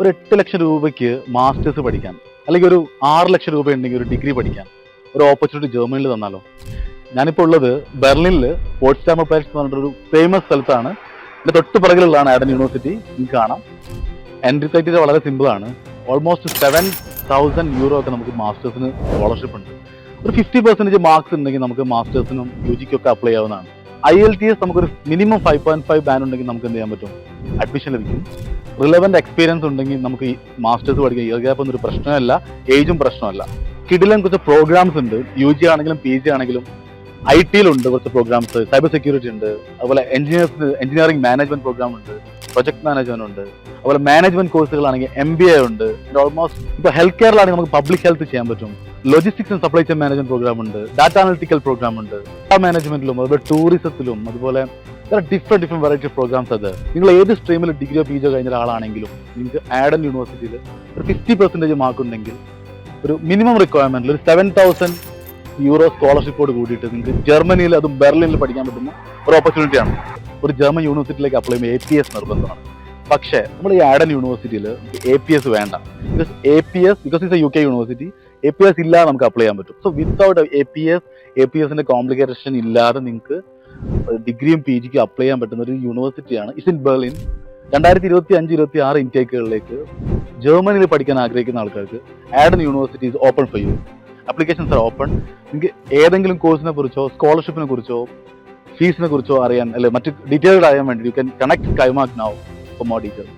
ഒരു എട്ട് ലക്ഷം രൂപയ്ക്ക് മാസ്റ്റേഴ്സ് പഠിക്കാൻ. അല്ലെങ്കിൽ ഒരു ആറ് ലക്ഷം രൂപ ഉണ്ടെങ്കിൽ ഒരു ഡിഗ്രി പഠിക്കാൻ. ഒരു ഓപ്പർച്യൂണിറ്റി ജർമ്മനിയിൽ തന്നാലോ. ഞാനിപ്പോൾ ഉള്ളത് ബെർലിനിൽ പോട്സ്റ്റാമർ പാരിസ് എന്ന് പറഞ്ഞിട്ടൊരു ഫേമസ് സ്ഥലത്താണ്. എന്റെ തൊട്ട് പിറകിലുള്ളതാണ് ആഡൻ യൂണിവേഴ്സിറ്റി നിങ്ങൾക്ക് കാണാം. എൻട്രി ക്രൈറ്റീരിയ വളരെ സിമ്പിളാണ് ഓൾമോസ്റ്റ് സെവൻ തൗസൻഡ് യൂറോ ഒക്കെ നമുക്ക് മാസ്റ്റേഴ്സിന് സ്കോളർഷിപ്പ് ഉണ്ട്. ഒരു ഫിഫ്റ്റി പെർസെന്റേജ് മാർക്സ് ഉണ്ടെങ്കിൽ നമുക്ക് മാസ്റ്റേഴ്സിനും യു ജിക്കൊക്കെ അപ്ലൈ ചെയ്യാവുന്നതാണ് ഐ എൽ ടി എസ് നമുക്കൊരു minimum five point five band ഉണ്ടെങ്കിൽ നമുക്ക് എന്ത് ചെയ്യാൻ പറ്റും? അഡ്മിഷൻ ലഭിക്കും. റിലവന്റ് എക്സ്പീരിയൻസ് ഉണ്ടെങ്കിൽ നമുക്ക് ഈ മാസ്റ്റേഴ്സ് പഠിക്കാൻ ഇയർ ഗ്യാപ്പ് ഒന്നും ഒരു പ്രശ്നമല്ല ഏജും പ്രശ്നമല്ല. കിഡിലും കുറച്ച് പ്രോഗ്രാംസ് ഉണ്ട്. യു ജി ആണെങ്കിലും പി ജി ആണെങ്കിലും ഐ ടിയിലുണ്ട് കുറച്ച് പ്രോഗ്രാംസ് സൈബർ സെക്യൂരിറ്റി ഉണ്ട്. അതുപോലെ എഞ്ചിനീയേഴ്സ് എഞ്ചിനീയറിംഗ് മാനേജ്മെന്റ് പ്രോഗ്രാം ഉണ്ട്. പ്രൊജക്ട് മാനേജ്മെന്റ് ഉണ്ട്. അതുപോലെ മാനേജ്മെന്റ് കോഴ്സുകളാണെങ്കിൽ എം ബി എ ഉണ്ട്. ഓൾമോസ്റ്റ് ഇപ്പോൾ ഹെൽത്ത് കെയറിലാണെങ്കിൽ നമുക്ക് പബ്ലിക് ഹെൽത്ത് ചെയ്യാൻ പറ്റും. Logistics and supply chain management programme ഉണ്ട്. ഡാറ്റ അനലിറ്റിക്കൽ പ്രോഗ്രാം ഉണ്ട്. മാനേജ്മെന്റിലും അതുപോലെ ടൂറിസത്തിലും അതുപോലെ ഡിഫറെന്റ് ഡിഫറെന്റ് വെറൈറ്റി പ്രോഗ്രാംസ് അത് നിങ്ങൾ ഏത് സ്ട്രീമിൽ ഡിഗ്രിയോ പി ജിയോ കഴിഞ്ഞ ഒരാളാണെങ്കിലും നിങ്ങൾക്ക് ആഡൻ യൂണിവേഴ്സിറ്റിയിൽ ഒരു ഫിഫ്റ്റി പെർസെന്റേജ് മാർക്ക് ഉണ്ടെങ്കിൽ ഒരു മിനിമം റിക്വയർമെന്റിൽ ഒരു സെവൻ തൗസൻഡ് യൂറോ സ്കോളർഷിപ്പോട് കൂടിയിട്ട് നിങ്ങൾക്ക് ജർമ്മനിയിൽ അതും ബെർലിനിൽ പഠിക്കാൻ പറ്റുന്ന ഒരു ഓപ്പർച്യൂണിറ്റിയാണ് ഒരു ജർമ്മൻ യൂണിവേഴ്സിറ്റിയിലേക്ക് അപ്ലൈ ചെയ്യുമ്പോൾ എ പി എസ് നിർബന്ധമാണ്. പക്ഷേ നമ്മൾ ഈ ആഡൻ യൂണിവേഴ്സിറ്റിയിൽ എ പി എസ് വേണ്ട. Because A P S because it's A U K university A P S ഇല്ലാതെ നമുക്ക് അപ്ലൈ ചെയ്യാൻ പറ്റും. So without A P S A P എസിന്റെ കോംപ്ലിക്കേഷൻ ഇല്ലാതെ നിങ്ങൾക്ക് ഡിഗ്രിയും പി ജിക്കും അപ്ലൈ ചെയ്യാൻ പറ്റുന്ന ഒരു യൂണിവേഴ്സിറ്റിയാണ് ഇസ് ഇൻ ബെർലിൻ രണ്ടായിരത്തി ഇരുപത്തി അഞ്ച് ഇരുപത്തി ആറ് ഇൻടേക്കുകളിലേക്ക് ജർമ്മനിയിൽ പഠിക്കാൻ ആഗ്രഹിക്കുന്ന ആൾക്കാർക്ക് Arden university is open for you applications are open നിങ്ങൾക്ക് ഏതെങ്കിലും കോഴ്സിനെ കുറിച്ചോ സ്കോളർഷിപ്പിനെ കുറിച്ചോ ഫീസിനെ കുറിച്ചോ അറിയാൻ അല്ലെ മറ്റ് ഡീറ്റെയിൽഡ് അറിയാൻ വേണ്ടി യു ക്യാൻ കണക്ട് കൈമാക് നൗ ഫോർ മോർ ഡീറ്റെയിൽസ്